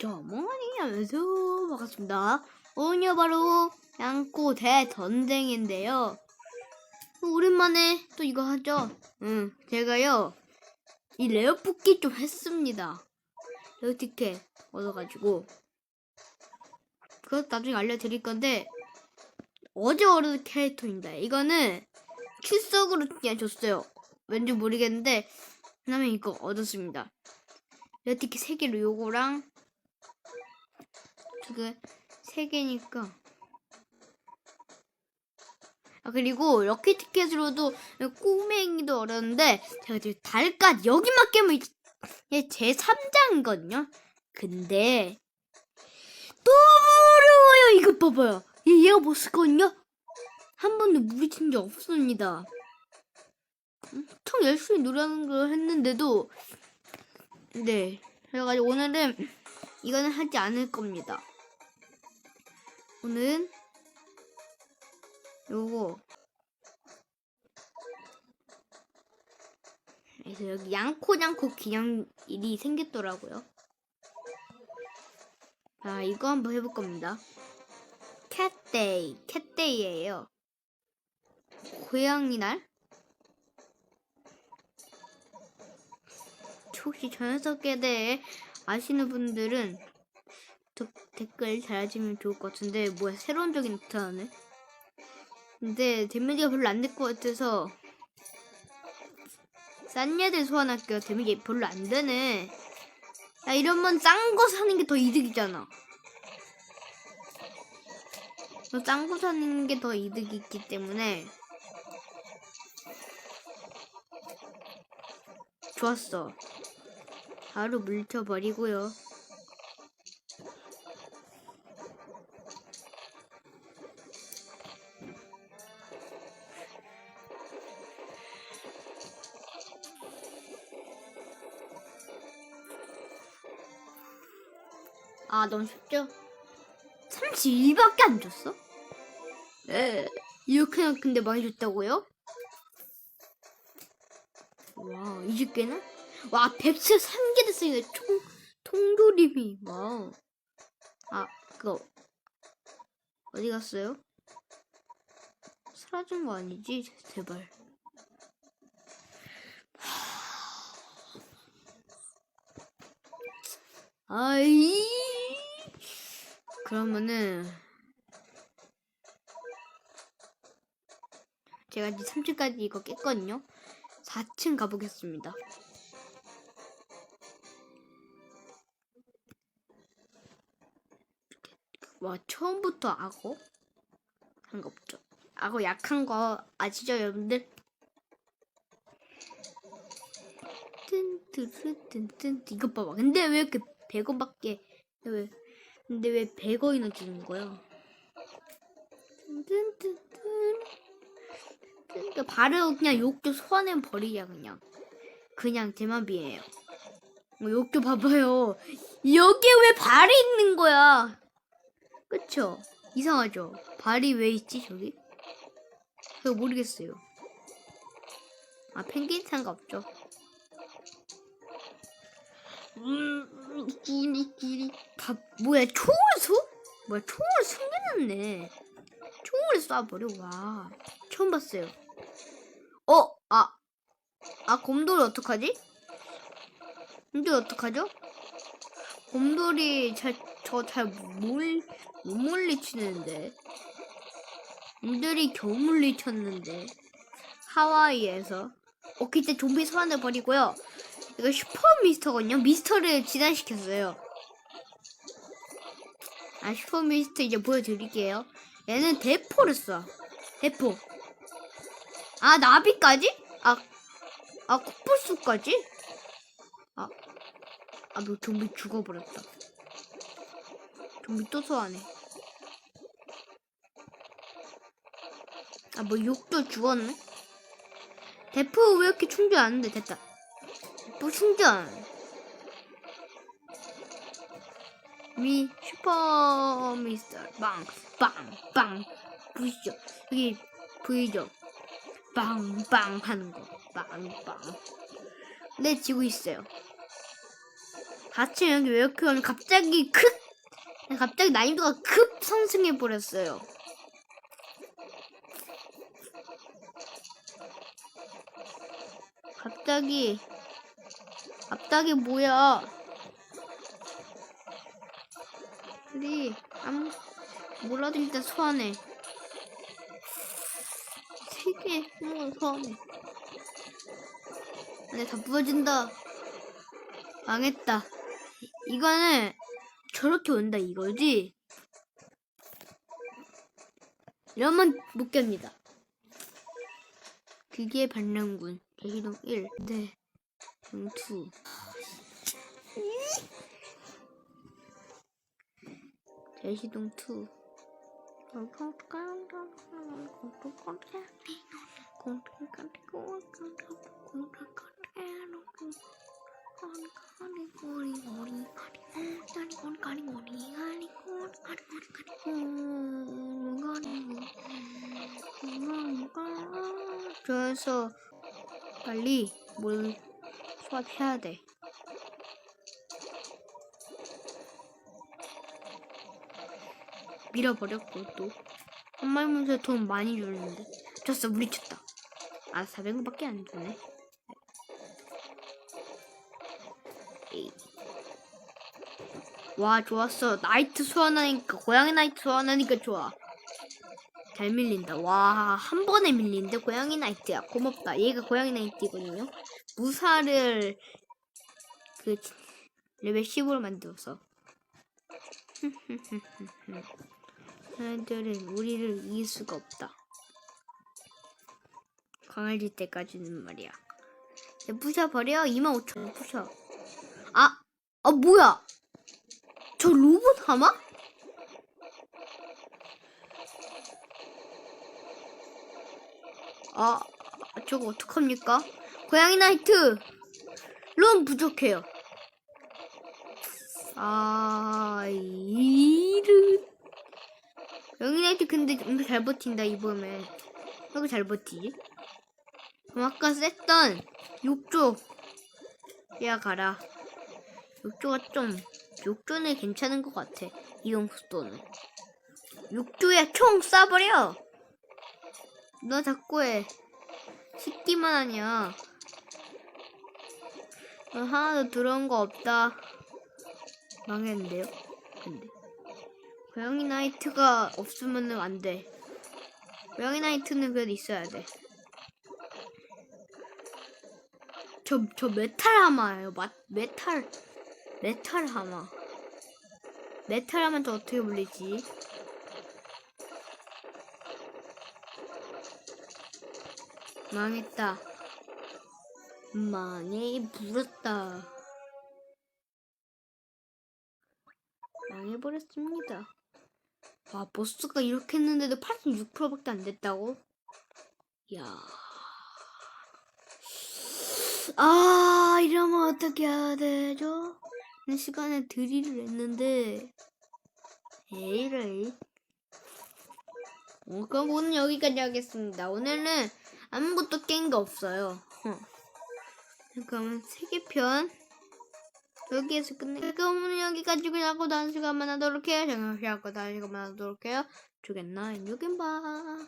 자, 뭐니 하면서 반갑습니다. 오늘 바로 양코 대전쟁인데요. 오랜만에 또 이거 하죠. 응, 제가요, 이 레어 뽑기 좀 했습니다. 레어 티켓 얻어가지고. 그것 나중에 알려드릴 건데, 어제 얻은 캐릭터입니다. 이거는 출석으로 그냥 줬어요. 왠지 모르겠는데, 그 다음에 이거 얻었습니다. 레어 티켓 3개로 요거랑, 저게 3개니까. 아, 그리고 럭키 티켓으로도 꼬맹이도 어려운데, 제가 지금 달까지 여기만 깨면 제 3장이거든요? 근데, 너무 어려워요! 이거 봐봐요. 얘, 얘가 뭐 쓰거든요? 한 번도 무리친 적 없습니다. 엄청 열심히 노력하는 걸 했는데도, 네. 그래가지고 오늘은 이거는 하지 않을 겁니다. 오늘은 요거 그래서 여기 양코냥코 기념일이 생겼더라고요. 자, 이거 한번 해볼 겁니다. 캣데이, 캣데이예요. 고양이 날? 혹시 저 녀석에 대해 아시는 분들은 더- 댓글 달아주면 좋을 것 같은데 뭐야 새로운 적이 나타나네? 근데 데미지가 별로 안 될 것 같아서 싼 애들 소환할게요. 데미지 별로 안 되네. 야 이러면 싼 거 사는 게 더 이득이잖아. 싼 거 사는 게 더 이득이 있기 때문에 좋았어. 바로 물쳐버리고요 아, 너무 쉽죠? 32밖에 안 줬어? 에, 이렇게나 근데 많이 줬다고요? 와, 20개나? 와, 113개 됐으니까 총, 통조림이, 와우. 아, 그거, 어디 갔어요? 사라진 거 아니지? 제발. 아이. 그러면은 제가 이제 3층까지 이거 깼거든요. 4층 가보겠습니다. 와 처음부터 악어 한 거 없죠? 악어 약한 거 아시죠 여러분들? 뜬뜨르 뜬뜬 이것 봐봐. 근데 왜 이렇게 100원밖에 왜 근데 왜 100원이나 주는 거야? 뜬뜬뜬 그러니까 바로 그냥 욕조 소환해 버리자 그냥 그냥 제맘비예요. 뭐 욕조 봐봐요. 여기에 왜 발이 있는 거야? 그쵸? 이상하죠? 발이 왜 있지 저기? 그거 모르겠어요. 아 펭귄 상관없죠. 음, 꾸니 꾸니 다 뭐야 총을 쏘? 뭐야 총을 숨겨놨네. 총을 쏴버려 와. 처음 봤어요. 어, 아, 아 곰돌이 어떡하지? 곰돌이 어떡하죠? 곰돌이 잘 저잘못 못 물리치는데. 곰돌이 겨우 물리쳤는데 하와이에서. 어 그때 좀비 소환해 버리고요. 이거 슈퍼 미스터거든요. 미스터를 진화시켰어요. 아 슈퍼 미스터 이제 보여드릴게요. 얘는 대포를 쏴. 대포. 아 나비까지? 아, 아 코뿔소까지? 아, 아너 좀비 죽어버렸다. 좀비 또 소환해. 아뭐 욕도 죽었네? 대포 왜 이렇게 충전 안 돼? 됐다. 또 충전. 미 슈퍼 미스터 빵빵빵 보이시죠? 여기 보이죠? 빵빵 하는 거 빵빵. 네 지고 있어요. 4층 여기 왜 이렇게 오면 갑자기 급 갑자기 난이도가 급 상승해 버렸어요. 갑자기 갑자기 뭐야? 우리 아무 뭐라도 일단 소환해. 세개 한번 소환해. 안에 다 부서진다. 망했다. 이거는 저렇게 온다 이거지? 이러면 못 깹니다. 그게 반란군. 대시동 1. 네. 음, 2. 대시동 2. 그래서 빨리 뭘 수합해야 돼. 밀어버렸고 또 한말문서 돈 많이 주는데 졌어 우리 쳤다. 아 400원밖에 안 주네. 와 좋았어 나이트 소환하니까 고양이 나이트 소환하니까 좋아. 잘 밀린다. 와, 한 번에 밀리는데 고양이 나이트야. 고맙다. 얘가 고양이 나이트거든요. 무사를 그 레벨 10으로 만들어서. 애들은 우리를 이길 수가 없다. 강해질 때까지는 말이야. 얘 부셔버려. 25,000원 부셔. 아, 아 뭐야? 저 로봇 하마? 아, 저거 어떡합니까? 고양이 나이트! 론 부족해요. 아, 이르. 고양이 나이트 근데 이거 잘 버틴다, 이번에. 여기 잘 버티지? 그럼 아까 셌던 욕조. 야, 가라. 욕조가 좀, 욕조는 괜찮은 것 같아. 이동 속도는. 욕조에 총 쏴버려! 너 자꾸 해. 식기만 하냐. 어, 하나도 들어온 거 없다. 망했는데요? 근데. 고양이 나이트가 없으면 안 돼. 고양이 나이트는 그래도 있어야 돼. 저, 저 메탈 하마예요. 마, 메탈, 메탈 하마. 메탈 하면 또 어떻게 불리지? 망했다. 망해 불었다. 망해버렸습니다. 와, 보스가 이렇게 했는데도 86%밖에 안 됐다고? 야. 아, 이러면 어떻게 해야 되죠? 이 시간에 드릴을 했는데, 에이를. 어, 그럼 오늘 여기까지 하겠습니다. 오늘은 아무것도 깬거 없어요. 어. 그러면 세계편 여기에서 끝내. 그럼 오늘 여기까지 그냥 하고 다른 시간만 하도록 해요. 정말 하고 다른 시간만 하도록 해요. 주겠나? 봐.